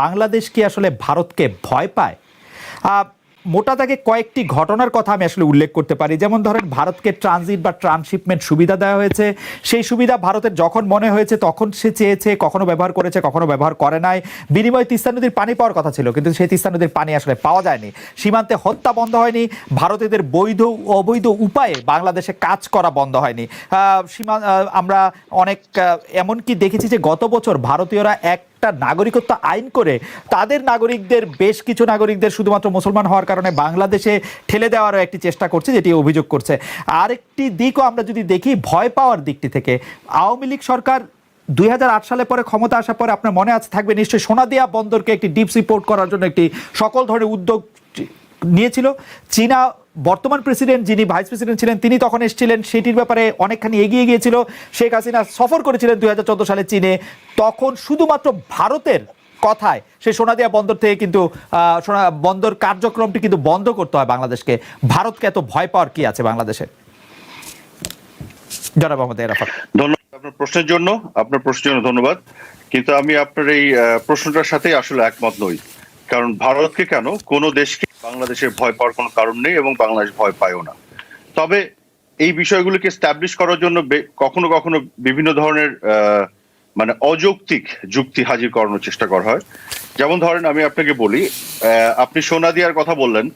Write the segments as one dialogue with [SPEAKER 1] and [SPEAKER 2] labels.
[SPEAKER 1] বাংলাদেশ কি আসলে ভারতকে ভয় পায়? মোটা দাগে কয়েকটি ঘটনার কথা আমি আসলে উল্লেখ করতে পারি। যেমন ধরেন, ভারতকে ট্রানজিট বা ট্রান্সশিপমেন্ট সুবিধা দেওয়া হয়েছে। সেই সুবিধা ভারতের যখন মনে হয়েছে, তখন সে চেয়েছে, কখনো ব্যবহার করেছে, কখনো ব্যবহার করে নাই। বিনিময়ে তিস্তা নদীর পানি পাওয়ার কথা ছিল, কিন্তু সেই তিস্তা নদীর পানি আসলে পাওয়া যায়নি। সীমান্তে হত্যা বন্ধ হয়নি। ভারতীয়দের বৈধ অবৈধ উপায়ে বাংলাদেশে কাজ করা বন্ধ হয়নি। সীমা আমরা অনেক এমনকি দেখেছি যে গত বছর ভারতীয়রা এক একটা নাগরিকত্ব আইন করে তাদের নাগরিকদের, বেশ কিছু নাগরিকদের শুধুমাত্র মুসলমান হওয়ার কারণে বাংলাদেশে ঠেলে দেওয়ারও একটি চেষ্টা করছে, যেটি অভিযোগ করছে। আরেকটি দিকও আমরা যদি দেখি, ভয় পাওয়ার দিকটি থেকে, আওয়ামী লীগ সরকার দুই হাজার আট সালে পরে ক্ষমতা আসার পরে আপনার মনে আছে, থাকবে নিশ্চয়ই সোনাদিয়া বন্দরকে একটি ডিপ সিপোর্ট করার জন্য একটি সকল ধরনের উদ্যোগ নিয়েছিল। চীনা বর্তমান প্রেসিডেন্ট যিনি ভাইস প্রেসিডেন্ট ছিলেন, তিনি তখন এসেছিলেন। সেটির ব্যাপারে অনেকখানি এগিয়ে গিয়েছিল। শেখ হাসিনা সফর করেছিলেন দুই সালে চীনে। তখন শুধুমাত্র ভারতের কথায় সেই সোনাদিয়া বন্দর থেকে কিন্তু সোনা বন্দর কার্যক্রমটি কিন্তু বন্ধ করতে হয় বাংলাদেশকে। ভারতকে এত ভয় পাওয়ার কি আছে বাংলাদেশে? জনাব মোহাম্মদ এরাফাত।
[SPEAKER 2] ধন্যবাদ আপনার প্রশ্নের জন্য। আপনার প্রশ্নের জন্য ধন্যবাদ। কিন্তু আমি আপনার এই প্রশ্নটার সাথে আসলে একমত নই। কারণ ভারতকে কেন? কোনো দেশকে বাংলাদেশের ভয় পাওয়ার কোনো কারণ নেই এবং বাংলাদেশ ভয় পায়ও না। তবে এই বিষয়গুলোকে স্ট্যাবলিশ করার জন্য কখনো কখনো বিভিন্ন ধরনের মানে অযৌক্তিক যুক্তি হাজির করানোর চেষ্টা করা হয়। যেমন ধরেন আমি আপনাকে বলি আপনি সোনাদিয়ার কথা বললেন,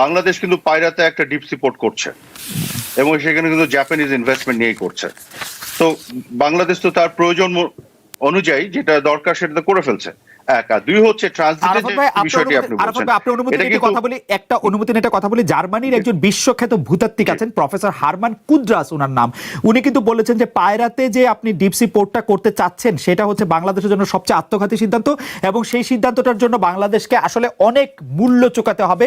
[SPEAKER 2] বাংলাদেশ কিন্তু পায়রাতে একটা ডিপ সিপোর্ট করছে এবং সেখানে কিন্তু জাপানিজ ইনভেস্টমেন্ট নিয়েই করছে। তো বাংলাদেশ তো তার প্রয়োজন অনুযায়ী যেটা দরকার সেটা তো করে ফেলছে। এক দুই হচ্ছে বিষয়টি আপনি
[SPEAKER 1] ভাই, অনুমতি নিয়ে কথা বলি একটা অনুমতি নিয়ে কথা বলি। জার্মানির একজন বিশ্বখ্যাত ভূতাত্ত্বিক আছেন প্রফেসর হারমান কুদ্রাস ওনার নাম। উনি কিন্তু বলেছেন যে পায়রাতে যে আপনি ডিপসি পোর্টটা করতে চাচ্ছেন সেটা হচ্ছে বাংলাদেশের জন্য সবচেয়ে আত্মঘাতী সিদ্ধান্ত এবং সেই সিদ্ধান্তটার জন্য বাংলাদেশকে আসলে অনেক মূল্য চোকাতে হবে।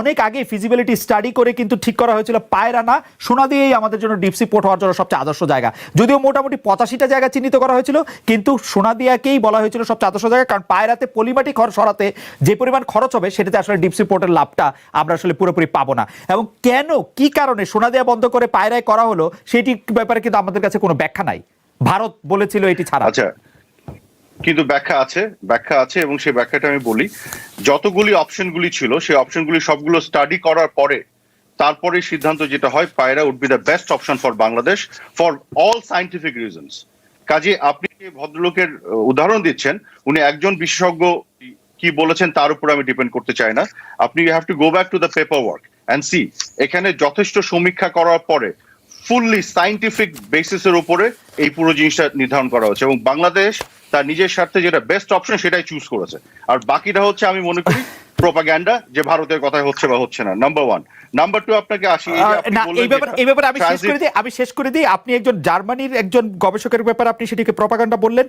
[SPEAKER 1] অনেক আগে ফিজিবিলিটি স্টাডি করে কিন্তু ঠিক করা হয়েছিল পায়রা না সোনা দিয়েই আমাদের জন্য ডিপসি পোর্ট হওয়ার জন্য সবচেয়ে আদর্শ জায়গা। যদিও মোটামুটি পঁচাশিটা জায়গা চিহ্নিত করা হয়েছিল কিন্তু সোনাদিয়াকেই বলা হয়েছিল সবচেয়ে আদর্শ জায়গা কারণ পায়রাতে পলিমাটি খরচ সরাতে যে পরিমাণ খরচ হবে, সেটাতে আসলে ডিপসি পোর্টের লাভটা আমরা আসলে পুরোপুরি পাবো না। এবং কেন, কি কারণে সোনাদিয়া বন্ধ করে পায়রায় করা হলো সেটি ব্যাপারে কিন্তু আমাদের কাছে কোনো ব্যাখ্যা নাই। ভারত বলেছিল এটি ছাড়া।
[SPEAKER 2] আচ্ছা কিন্তু ব্যাখ্যা আছে ব্যাখ্যা আছে এবং সেই ব্যাখ্যাটা আমি বলি। যতগুলি অপশনগুলি ছিল, সেই অপশনগুলি সবগুলো স্টাডি করার পরে তারপরে সিদ্ধান্ত যেটা হয়, Payra would be the best option for Bangladesh for all scientific reasons কাজে আপনি যে ভদ্রলোকের উদাহরণ দিচ্ছেন, উনি একজন বিশেষজ্ঞ, কি বলেছেন তার উপর আমি ডিপেন্ড করতে চাই না। আপনি you have to go back to the paper work and see এখানে যথেষ্ট সমীক্ষা করার পরে ফুললি সাইন্টিফিক বেসিসের উপরে এই পুরো জিনিসটা নির্ধারণ করা হচ্ছে এবং বাংলাদেশ তার নিজের স্বার্থে যেটা বেস্ট অপশন সেটাই চুজ করেছে। আর বাকিটা হচ্ছে আমি মনে করি প্রোপাগ্যান্ডা যে ভারতের কথাই হচ্ছে বা হচ্ছে না নাম্বার ওয়ান নাম্বার টু আপনাকে আসি এই
[SPEAKER 1] এই ব্যাপারে এই ব্যাপারে আমি শেষ করে দিই আমি শেষ করে দিই। আপনি একজন জার্মানির একজন গবেষকের ব্যাপারে আপনি সেটিকে প্রপাগান্ডা বললেন।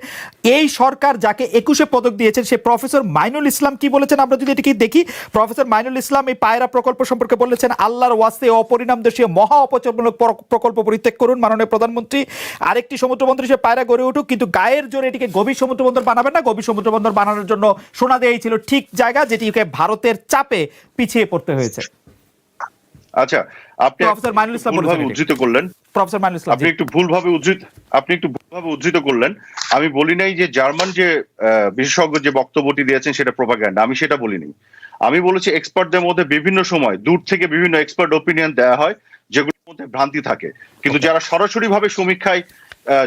[SPEAKER 1] এই সরকার যাকে একুশে পদক দিয়েছেন সে প্রফেসর মাইনুল ইসলাম কি বলেছেন? আমরা যদি এটিকে দেখি প্রফেসর মাইনুল ইসলাম এই পায়রা প্রকল্প সম্পর্কে বলেছেন আল্লাহর ওয়াস্তে অপরিণাম দেশীয় মহা অপচয়মূলক প্রকল্প পরিত্যাগ করুন মাননীয় প্রধানমন্ত্রী। আরেকটি সমুদ্রবন্দর হিসেবে পায়রা গড়ে উঠুক কিন্তু গায়ের জোরে এটিকে গভীর সমুদ্রবন্দর বানাবেন না। গভীর সমুদ্রবন্দর বানানোর জন্য সোনা দেয়াই ছিল ঠিক জায়গা যেটিকে ভারতের চাপে পিছিয়ে পড়তে হয়েছে।
[SPEAKER 2] আচ্ছা আপনি
[SPEAKER 1] প্রফেসর মাইনুল ইসলাম
[SPEAKER 2] উদ্ধৃত করলেন।
[SPEAKER 1] প্রফেসর মাইনুল ইসলাম
[SPEAKER 2] আপনি একটু ভুলভাবে উদ্ধৃত আপনি একটু ভুলভাবে উদ্ধৃত করলেন। আমি বলি নাই যে জার্মান যে বিশেষজ্ঞ যে বক্তব্যটি দিয়েছেন সেটা প্রোপাগ্যান্ডা আমি সেটা বলিনি আমি বলেছি এক্সপার্টদের মধ্যে বিভিন্ন সময় দূর থেকে বিভিন্ন এক্সপার্ট ওপিনিয়ন দেওয়া হয় যেগুলোর মধ্যে ভ্রান্তি থাকে। কিন্তু যারা সরাসরি ভাবে সমীক্ষায়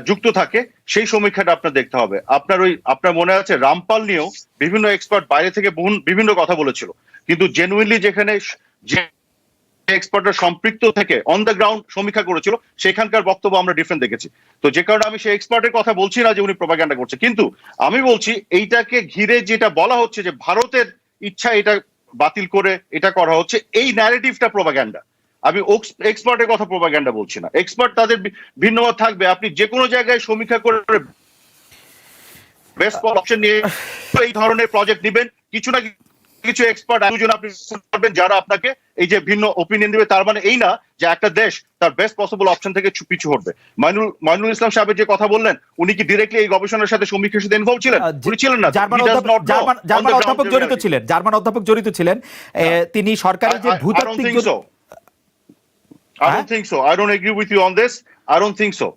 [SPEAKER 2] যুক্ত থাকে, সেই সমীক্ষাটা আপনার দেখতে হবে। আপনার ওই, আপনার মনে আছে, রামপাল নিয়েও বিভিন্ন এক্সপার্ট বাইরে থেকে বিভিন্ন কথা বলেছিল। কিন্তু জেনুইনলি যেখানে যে সম্পৃক্ত থেকে অন দ্য গ্রাউন্ড সমীক্ষা করেছিল, সেখানকার বক্তব্য আমরা ডিফারেন্ট দেখেছি। তো যে কারণে আমি সেই এক্সপার্টের কথা বলছি না যে উনি প্রোপাগান্ডা করছে। কিন্তু আমি বলছি, এইটাকে ঘিরে যেটা বলা হচ্ছে যে ভারতের ইচ্ছা এটা বাতিল করে, এটা করা হচ্ছে, এই ন্যারেটিভটা প্রোপাগান্ডা আমি এক্সপার্টের কথা প্রোপাগান্ডা বলছি না। এক্সপার্ট তাদের ভিন্ন মত থাকবে। আপনি যে কোনো জায়গায় সমীক্ষা করে বেস্ট অপশন নিয়ে এই ধরনের প্রজেক্ট নেবেন। কিছু না কিছু এক্সপার্ট দুজন আপনি করবেন যারা আপনাকে এই যে ভিন্ন ওপিনিয়ন দিবে তার মানে এই না যে একটা দেশ তার বেস্ট পসিবল অপশন থেকে পিছু হটবে। মাইনুল মাইনুল ইসলাম সাহেবের যে কথা বললেন উনি কি ডিরেক্টলি এই গবেষণার সাথে সমীক্ষার সাথে ইনভলভ ছিলেন? উনি ছিলেন না।
[SPEAKER 1] জার্মান অধ্যাপক জড়িত ছিলেন। জার্মান অধ্যাপক জড়িত ছিলেন। তিনি সরকারি যে ভূতাত্ত্বিক.
[SPEAKER 2] I
[SPEAKER 1] হ্যাঁ?
[SPEAKER 2] don't think so. I don't agree with you on this. I don't think so.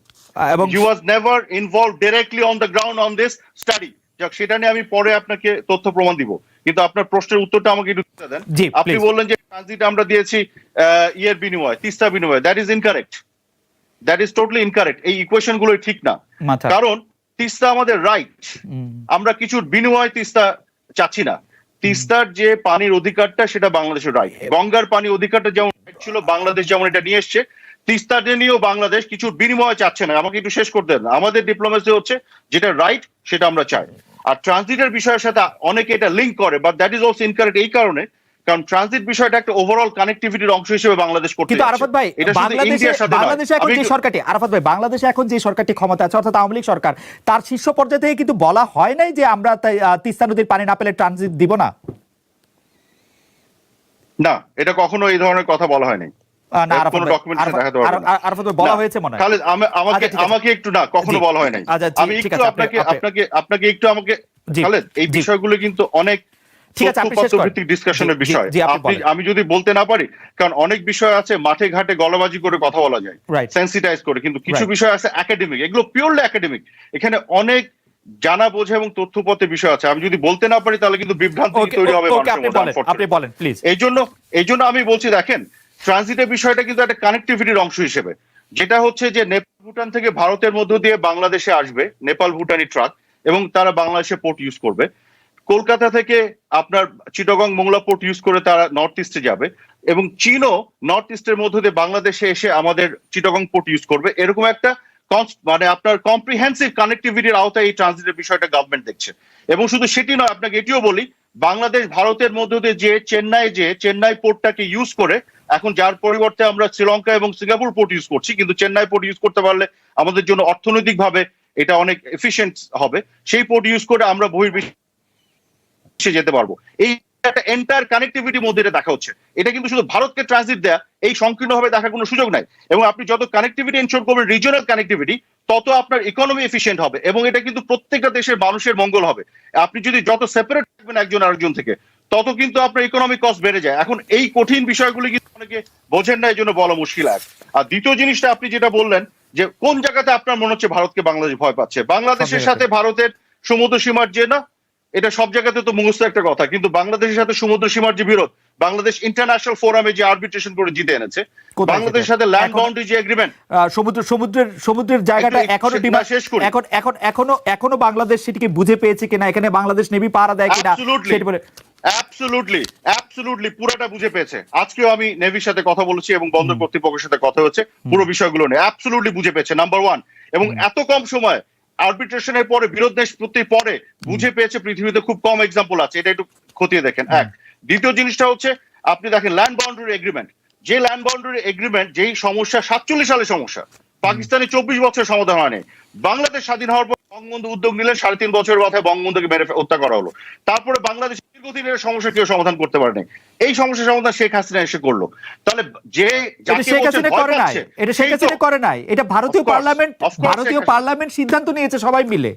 [SPEAKER 1] এবং
[SPEAKER 2] He was never involved directly on the ground on this study. যাক সেটা নিয়ে আমি পরে আপনাকে তথ্য প্রমাণ দিব কিন্তু আপনার প্রশ্নের উত্তরটা আমাকে একটু দিতে দেন
[SPEAKER 1] জি,
[SPEAKER 2] আপনি
[SPEAKER 1] please.
[SPEAKER 2] বললেন যে ট্রানজিট আমরা দিয়েছি আহ, ইয়ের বিনিময়ে তিস্তা বিনিময়ে that is incorrect that is totally incorrect এই ইকুয়েশনগুলো ঠিক না
[SPEAKER 1] মাথা
[SPEAKER 2] কারণ তিস্তা আমাদের রাইট আমরা কিছুর বিনিময়ে তিস্তা চাচ্ছি না তিস্তার যে পানির অধিকারটা সেটা বাংলাদেশের রাইট গঙ্গার পানি অধিকারটা যেমন ছিল বাংলাদেশ যেমন এটা নিয়ে এসছে তিস্তাটা নিয়েও বাংলাদেশ কিছু বিনিময় চাচ্ছে না। আমাকে একটু শেষ করতে না আমাদের ডিপ্লোমেসি হচ্ছে যেটা রাইট সেটা আমরা চাই। আর ট্রানজিটের বিষয়ের সাথে অনেকে এটা লিঙ্ক করে but that is also incorrect এই কারণে। কারণ ট্রানজিট বিষয়টা একটা ওভারঅল কানেক্টিভিটির অংশ হিসেবে বাংলাদেশ করতে
[SPEAKER 1] কিন্তু আরাফাত ভাই বাংলাদেশে। বাংলাদেশে এখন যে সরকারটি আরাফাত ভাই বাংলাদেশে এখন যে সরকারটি ক্ষমতা আছে অর্থাৎ আওয়ামী লীগ সরকার তার শীর্ষ পর্যায়ে থেকে কিন্তু বলা হয় নাই যে আমরা তিস্তা নদীর পানি না পেলে ট্রানজিট দিব না?
[SPEAKER 2] না এটা কখনো এই ধরনের কথা বলা হয়নি। আমাকে একটু না কখনো বলা হয় নাই
[SPEAKER 1] আচ্ছা,
[SPEAKER 2] আমি
[SPEAKER 1] ঠিক
[SPEAKER 2] একটু
[SPEAKER 1] আছে,
[SPEAKER 2] আপনাকে আপনাকে আপনাকে একটু আমাকে খালেদ এই বিষয়গুলো কিন্তু অনেক
[SPEAKER 1] ঠিক আছে, আপনি শেষ করেন।
[SPEAKER 2] ডিসকাশনের বিষয়।
[SPEAKER 1] আপনি
[SPEAKER 2] আমি যদি বলতে না পারি কারণ অনেক বিষয় আছে মাঠে ঘাটে গলাবাজি করে কথা বলা যায় সেন্সিটাইজ করে কিন্তু কিছু. বিষয় আছে একাডেমিক এগুলো পিওরলি একাডেমিক এখানে অনেক জানা বোঝা এবং তথ্যপত্রের বিষয় আছে। আমি যদি বলতে না পারি তাহলে কিন্তু বিভ্রান্তি তৈরি হবে
[SPEAKER 1] আপনি বলেন প্লিজ
[SPEAKER 2] এই জন্য এই জন্য আমি বলছি দেখেন ট্রানজিটের বিষয়টা কিন্তু একটা কানেক্টিভিটির অংশ হিসেবে। যেটা হচ্ছে যে নেপাল ভুটান থেকে ভারতের মধ্য দিয়ে বাংলাদেশে আসবে নেপাল ভুটানি ট্রাক এবং তারা বাংলাদেশে পোর্ট ইউজ করবে। কলকাতা থেকে আপনার চিটগং মোংলা পোর্ট ইউজ করে তারা নর্থ ইস্টে যাবে এবং চীনও নর্থ ইস্টের মধ্য দিয়ে বাংলাদেশে এসে আমাদের চিটগং পোর্ট ইউজ করবে। এরকম একটা মানে আপনার কম্প্রিহেন্সিভ কানেক্টিভিটির আওতায় এই ট্রানজিটের বিষয়টা গভর্নমেন্ট দেখছে। এবং শুধু সেটি নয়, আপনাকে এটিও বলি, বাংলাদেশ, ভারতের মধ্য দিয়ে যে চেন্নাই যে চেন্নাই পোর্টটাকে ইউজ করে, এখন যার পরিবর্তে আমরা শ্রীলঙ্কা এবং সিঙ্গাপুর পোর্ট ইউজ করছি, কিন্তু চেন্নাই পোর্ট ইউজ করতে পারলে আমাদের জন্য অর্থনৈতিকভাবে এটা অনেক এফিসিয়েন্ট হবে। সেই পোর্ট ইউজ করে আমরা বহির্বিশ্বে যেতে পারব। এই একটা এন্টায়ার কানেক্টিভিটির মধ্যে এটা দেখা হচ্ছে। এটা কিন্তু শুধু ভারতকে ট্রানজিট দেয়া এই সংকীর্ণভাবে দেখার কোনো সুযোগ নাই। এবং আপনি যত কানেক্টিভিটি এনশোর করবেন রিজিওনাল কানেক্টিভিটি তত আপনার ইকোনমি এফিসিয়েন্ট হবে। এবং এটা কিন্তু প্রত্যেকটা দেশের মানুষের মঙ্গল হবে। আপনি যদি যত সেপারেট থাকবেন একজন আরেকজন থেকে তত কিন্তু আপনার ইকোনমিক কস্ট বেড়ে যায়। এখন এই কঠিন বিষয়গুলি কিন্তু অনেকে বোঝেন না এই জন্য বলা মুশকিল এক। আর দ্বিতীয় জিনিসটা আপনি যেটা বললেন যে কোন জায়গাতে আপনার মনে হচ্ছে ভারতকে বাংলাদেশ ভয় পাচ্ছে? বাংলাদেশের সাথে ভারতের সমুদ্র সীমার যে না এটা সব জায়গাতে তো মুখস্থ একটা কথা কিন্তু বাংলাদেশের সাথে সমুদ্র সীমার যে বিরোধ বাংলাদেশ ইন্টারন্যাশনাল ফোরামে যে আরবিট্রেশন করে জিতে এনেছে বাংলাদেশের সাথে ল্যান্ড বাউন্ডারি যে এগ্রিমেন্ট
[SPEAKER 1] সমুদ্র সমুদ্রের সমুদ্রের জায়গাটা
[SPEAKER 2] এখনও
[SPEAKER 1] ডিমান্ড
[SPEAKER 2] শেষ করি।
[SPEAKER 1] এখন এখন এখনও এখনও বাংলাদেশ সেটিকে বুঝে পেয়েছে কিনা এখানে বাংলাদেশ নেভি পাহারা দেয় কিনা. সেটি বলে
[SPEAKER 2] অ্যাবসলুটলি অ্যাবসলুটলি পুরোটা বুঝে পেয়েছে। আজকেও আমি নেভির সাথে কথা বলেছি এবং বন্দর কর্তৃপক্ষের সাথে কথা হচ্ছে পুরো বিষয়গুলো নিয়ে। অ্যাবসলুটলি বুঝে পেয়েছে নাম্বার ওয়ান এবং এত কম সময় আরবিট্রেশনের পরে বিরোধ নিষ্পত্তির পরে বুঝে পেয়েছে পৃথিবীতে খুব কম এক্সাম্পল আছে এটা একটু খতিয়ে দেখেন। এক দ্বিতীয় জিনিসটা হচ্ছে আপনি দেখেন ল্যান্ড বাউন্ডারি এগ্রিমেন্ট যে ল্যান্ড বাউন্ডারি এগ্রিমেন্ট যেই সমস্যা সাতচল্লিশ সালে সমস্যা। পাকিস্তানে চব্বিশ বছর সমাধান হয়নি। বাংলাদেশ স্বাধীন হওয়ার পর বঙ্গবন্ধু উদ্যোগ নিলেন সাড়ে তিন বছরের মাথায় বঙ্গবন্ধুকে মেরে হত্যা করা হলো। তারপরে বাংলাদেশ দীর্ঘদিনের সমস্যা কেউ সমাধান করতে পারেনি। এই সমস্যার সমাধান শেখ হাসিনা এসে করল। তাহলে যে
[SPEAKER 1] শেখ হাসিনা করে নাই। এটা শেখ হাসিনা করে নাই। এটা ভারতীয় পার্লামেন্ট ভারতীয় পার্লামেন্ট সিদ্ধান্ত নিয়েছে সবাই মিলে।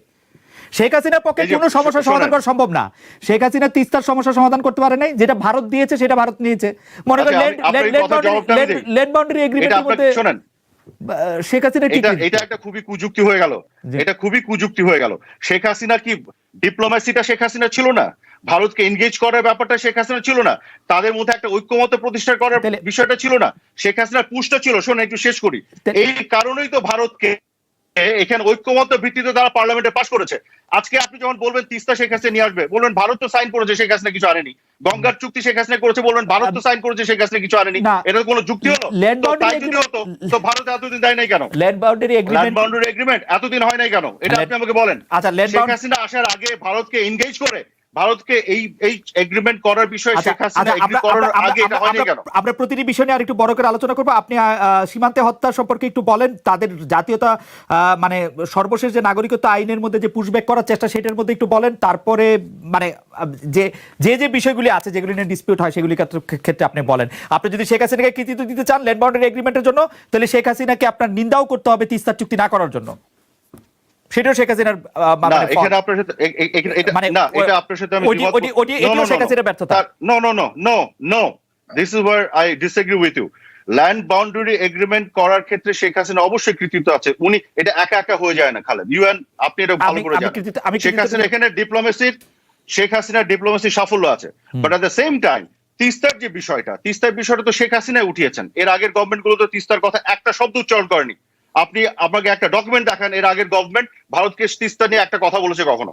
[SPEAKER 1] শেখ হাসিনার পক্ষে কোনো সমস্যার
[SPEAKER 2] শোনেন।
[SPEAKER 1] সমাধান করা সম্ভব না। শেখ হাসিনা তিস্তার সমস্যার সমাধান করতে পারে নাই। যেটা ভারত দিয়েছে সেটা ভারত নিয়েছে। মনে করেন
[SPEAKER 2] আচ্ছা।
[SPEAKER 1] ল্যান্ড বাউন্ডারি এগ্রিমেন্টের মধ্যে শেখ হাসিনা
[SPEAKER 2] এটা এটা একটা খুবই কুযুক্তি হয়ে গেল। এটা খুবই কুযুক্তি হয়ে গেল। শেখ হাসিনা কি ডিপ্লোমেসিটা শেখ হাসিনা ছিল না? ভারতকে এনগেজ করার ব্যাপারটা শেখ হাসিনা ছিল না? তাদের মধ্যে একটা ঐক্যমত প্রতিষ্ঠা করার বিষয়টা ছিল না? শেখ হাসিনার পুষ্টা ছিল। শোন একটু শেষ করি। এই কারণেই তো ভারতকে এখানে ঐক্যমত ভিত্তিতে তারা পার্লামেন্টে পাশ করেছে। আজকে আপনি যখন বলবেন তিস্তা শেখ হাসিনা নিয়ে আসবে বলবেন ভারত তো সাইন করেছে শেখ হাসিনা কিছু আনেনি। গঙ্গার চুক্তি শেখ হাসিনা করেছে বলবেন ভারত তো সাইন করেছে শেখ হাসিনা কিছু আনেনি। এটা কোনো যুক্তি হলো? ল্যান্ড
[SPEAKER 1] বাউন্ডারি
[SPEAKER 2] হতো তো? ভারত এতদিন দেয় নাই কেন?
[SPEAKER 1] Land boundary
[SPEAKER 2] land
[SPEAKER 1] agreement
[SPEAKER 2] boundary agreement এতদিন হয় নাই কেন? এটা আপনি আমাকে বলেন।
[SPEAKER 1] আচ্ছা ল্যান্ড
[SPEAKER 2] শেখ হাসিনা আসার আগে ভারতকে এনগেজ করে ভারতকে এই এই এগ্রিমেন্ট করার বিষয়ে
[SPEAKER 1] আচ্ছা,
[SPEAKER 2] শেখ হাসিনা
[SPEAKER 1] আচ্ছা,
[SPEAKER 2] এগ্রি
[SPEAKER 1] আমরা-
[SPEAKER 2] করার আগে এটা হয়নি কেন?
[SPEAKER 1] আমরা প্রতিটি বিষয় নিয়ে আরেকটু বড় করে আলোচনা করব। আপনি সীমান্তে হত্যা সম্পর্কে একটু বলেন। তাদের জাতীয়তা মানে সর্বশেষ যে নাগরিকত্ব আইনের মধ্যে যে পুশব্যাক করার চেষ্টা সেটার মধ্যে একটু বলেন। তারপরে মানে যে যে যে বিষয়গুলি আছে যেগুলি নিয়ে ডিসপিউট হয় সেগুলি ক্ষেত্রে- ক্ষেত্রে আপনি বলেন। আপনি যদি শেখ হাসিনাকে কৃতিত্ব দিতে চান ল্যান্ড বাউন্ডারি এগ্রিমেন্টের জন্য তাহলে শেখ হাসিনাকে আপনার নিন্দাও করতে হবে তিস্তার চুক্তি না করার জন্য। সেটাও শেখ হাসিনার মানে
[SPEAKER 2] এখানে আপনার সাথে
[SPEAKER 1] মানে
[SPEAKER 2] না এটা আপনার সাথে আমি
[SPEAKER 1] ওটি- ওটি- এটিও শেখ হাসিনার ব্যর্থতা।
[SPEAKER 2] no no no no no. This is where I disagree with you. Land boundary agreement করার ক্ষেত্রে শেখ হাসিনা অবশ্যই কৃতিত্ব আছে। উনি এটা একা একা হয়ে যায় না খালেদ। ইউএন আপনি এটা ভালো করে জানেন। শেখ হাসিনা এখানে ডিপ্লোমেসির শেখ হাসিনার ডিপ্লোমেসি সাফল্য আছে। But at the same time তিস্তার যে বিষয়টা তিস্তার বিষয়টা তো শেখ হাসিনাই উঠিয়েছেন। এর আগের গভর্নমেন্টগুলো তো তিস্তার কথা একটা শব্দ উচ্চারণ করেনি। আপনি আমাকে একটা ডকুমেন্ট দেখান এর আগের গভর্নমেন্ট ভারতকে তিস্তা নিয়ে একটা কথা বলেছে কখনো।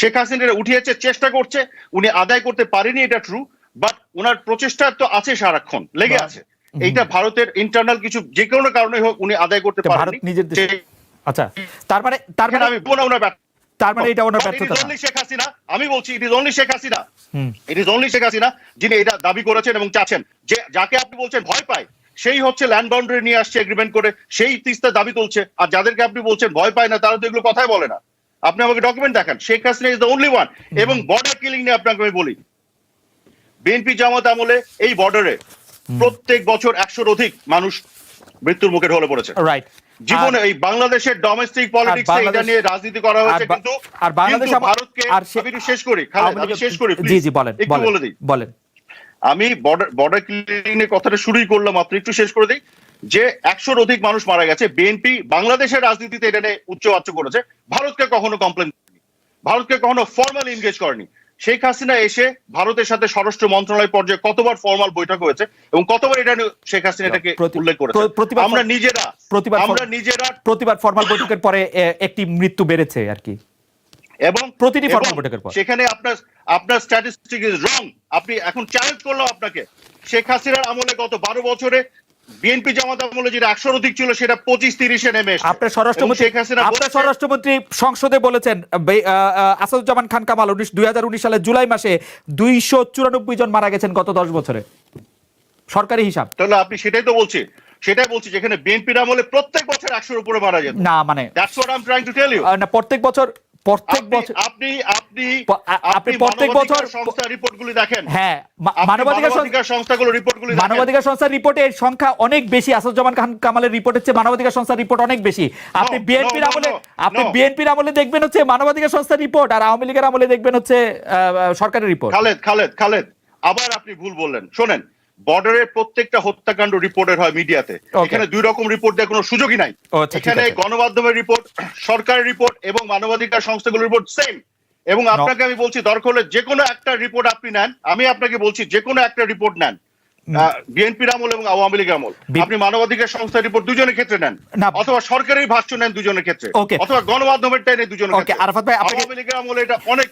[SPEAKER 2] শেখ হাসিনা উঠিয়েছে চেষ্টা করছে উনি আদায় করতে পারেনি এটা ট্রু বাট ওনার প্রচেষ্টা তো আছে সারাক্ষণ লেগে আছে। এইটা ভারতের ইন্টারনাল কিছু যে কোনো কারণে হোক উনি আদায় করতে পারেনি
[SPEAKER 1] নিজের আচ্ছা তার মানে তার মানে
[SPEAKER 2] আমি ওনার
[SPEAKER 1] তার মানে এটা ওনার ব্যর্থতা। না।
[SPEAKER 2] শেখ হাসিনা আমি বলছি it is only Sheikh Hasina
[SPEAKER 1] hmm.
[SPEAKER 2] It is only Sheikh Hasina যিনি এটা দাবি করেছেন এবং চাচ্ছেন। যে যাকে আপনি বলছেন ভয় পায় সেই হচ্ছে ল্যান্ড বাউন্ডারি নিয়ে আসছে এগ্রিমেন্ট করে সেই তিস্তা দাবি তুলছে। আর যাদেরকে আপনি বলছেন ভয় পায় না তারা তো এগুলো কথাই বলে না। আপনি আমাকে ডকুমেন্ট দেখান Sheikh Hasina is the only one এবং বর্ডার কিলিং নিয়ে আপনাকে আমি বলি। বিএনপি জামাত আমলে এই বর্ডারে প্রত্যেক বছর একশোর অধিক মানুষ মৃত্যুর মুখে ঢলে পড়েছে।
[SPEAKER 1] রাইট
[SPEAKER 2] জীবনে এই বাংলাদেশের ডোমেস্টিক পলিটিক্স এটা নিয়ে রাজনীতি করা হয়েছে কিন্তু
[SPEAKER 1] আর বাংলাদেশ
[SPEAKER 2] ভারতকে
[SPEAKER 1] আর
[SPEAKER 2] শেষ করি
[SPEAKER 1] আওয়ামী
[SPEAKER 2] আমি শেষ করি
[SPEAKER 1] জি জি বলেন বলেন।
[SPEAKER 2] আমি বর্ডার বর্ডার ক্লিনিং এর কথাটা শুরুই করলাম মাত্র একটু শেষ করে দিই। যে একশোর অধিক মানুষ মারা গেছে বিএনপি বাংলাদেশের রাজনীতিতে এটা নিয়ে উচ্চবাচ্য করেছে। ভারতকে কখনো কমপ্লেন ভারতকে কখনো ফর্মাল এনগেজ করেনি। শেখ হাসিনা এসে ভারতের সাথে স্বরাষ্ট্র মন্ত্রণালয় পর্যায়ে কতবার ফর্মাল বৈঠক হয়েছে এবং কতবার এটা শেখ হাসিনা এটাকে উল্লেখ করেছে। আমরা নিজেরা
[SPEAKER 1] প্রতিবার
[SPEAKER 2] আমরা নিজেরা
[SPEAKER 1] প্রতিবার ফর্মাল বৈঠকের পরে একটি মৃত্যু বেড়েছে আর কি।
[SPEAKER 2] এবং
[SPEAKER 1] প্রতিটি পর।
[SPEAKER 2] সেখানে আপনার আপনার স্ট্যাটিস্টিক ইজ রং আপনি এখন চ্যালেঞ্জ করলাম আপনাকে। শেখ হাসিনার আমলে গত বারো বছরে বিএনপি জামাত আমলে যেটা একশোর অধিক ছিল সেটা পঁচিশ তিরিশে নেমে
[SPEAKER 1] আপনার স্বরাষ্ট্রমন্ত্রী
[SPEAKER 2] শেখ হাসিনা
[SPEAKER 1] আপনার স্বরাষ্ট্রমন্ত্রী সংসদে বলেছেন আসাদুজ্জামান খান কামাল উনিশ দুই হাজার উনিশ সালের জুলাই মাসে দুইশো চুরানব্বই জন মারা গেছেন গত দশ বছরে। সরকারি হিসাব।
[SPEAKER 2] তাহলে আপনি সেটাই তো বলছি। সেটাই বলছি যেখানে বিএনপির আমলে প্রত্যেক বছর একশোর উপরে মারা যেত।
[SPEAKER 1] না মানে
[SPEAKER 2] that's what I am trying to tell you
[SPEAKER 1] না প্রত্যেক বছর প্রত্যেক বছর
[SPEAKER 2] আপনি আপনি
[SPEAKER 1] আপনি প্রত্যেক
[SPEAKER 2] মানবাধিকার
[SPEAKER 1] বছর-
[SPEAKER 2] সংস্থা রিপোর্টগুলি দেখেন।
[SPEAKER 1] হ্যাঁ মানবাধিকার
[SPEAKER 2] সংস্থাগুলো রিপোর্টগুলি
[SPEAKER 1] মানবাধিকার সংস্থার রিপোর্টের সংখ্যা অনেক বেশি। আসাদুজ্জামান খান কামালের রিপোর্টের চেয়ে মানবাধিকার সংস্থার রিপোর্ট অনেক বেশি। আপনি বিএনপির আমলে আপনি বিএনপির আমলে দেখবেন হচ্ছে মানবাধিকার সংস্থার রিপোর্ট আর আওয়ামী লীগের আমলে দেখবেন হচ্ছে সরকারের রিপোর্ট।
[SPEAKER 2] খালেদ খালেদ খালেদ। আবার আপনি ভুল বললেন। শোনেন বর্ডারের প্রত্যেকটা হত্যাকাণ্ড রিপোর্টের হয় মিডিয়াতে এখানে দুই রকম রিপোর্ট দেওয়ার কোনো সুযোগই নাই।
[SPEAKER 1] আচ্ছা,
[SPEAKER 2] এখানে গণমাধ্যমের রিপোর্ট সরকারের রিপোর্ট এবং মানবাধিকার সংস্থাগুলোর রিপোর্ট সেম এবং আপনাকে আমি বলছি দরকার হলে যে কোনো একটা রিপোর্ট আপনি নেন। আমি আপনাকে বলছি যে কোনো একটা রিপোর্ট নেন। বিএনপির আমল এবং আওয়ামী লীগ আমল। আপনি মানবাধিকার সংস্থার রিপোর্ট দুজনের ক্ষেত্রে নেন। অথবা সরকারি ভাষ্য নেন দুজনের ক্ষেত্রে। অথবা গণমাধ্যমের টাইনে দুজনের ক্ষেত্রে। আওয়ামী লীগের আমলে এটা অনেক